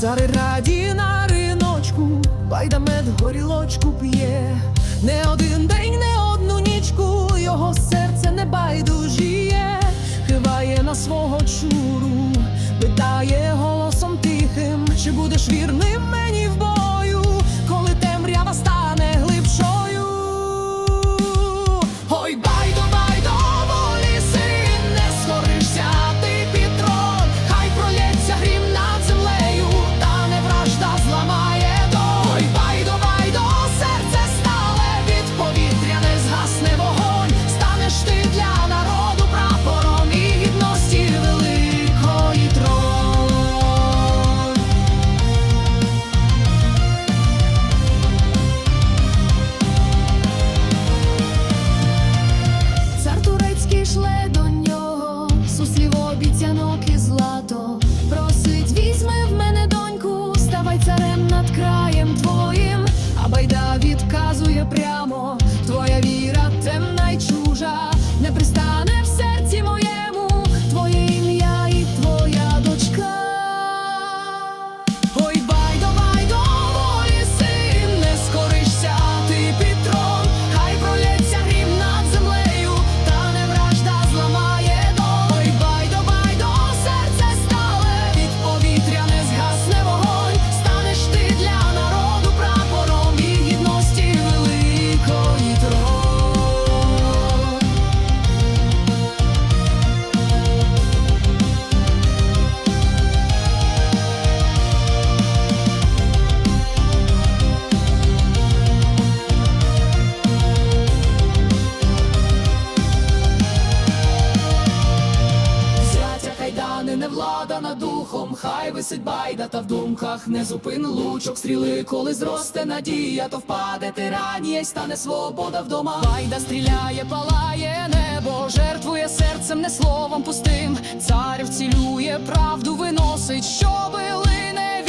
Сари раді на риночку, байдамет горілочку п'є, не один день, не одну нічку, його серце не байдужіє, киває на свого чуру, питає голосом тихим, чи будеш вірним мені. Байда прямо, хай висить байда, та в думках не зупин лучок стріли, коли зросте надія, то впаде тиранія й стане свобода вдома. Байда стріляє, палає небо, жертвує серцем, не словом пустим. Цар цілює, правду виносить, що щоби лине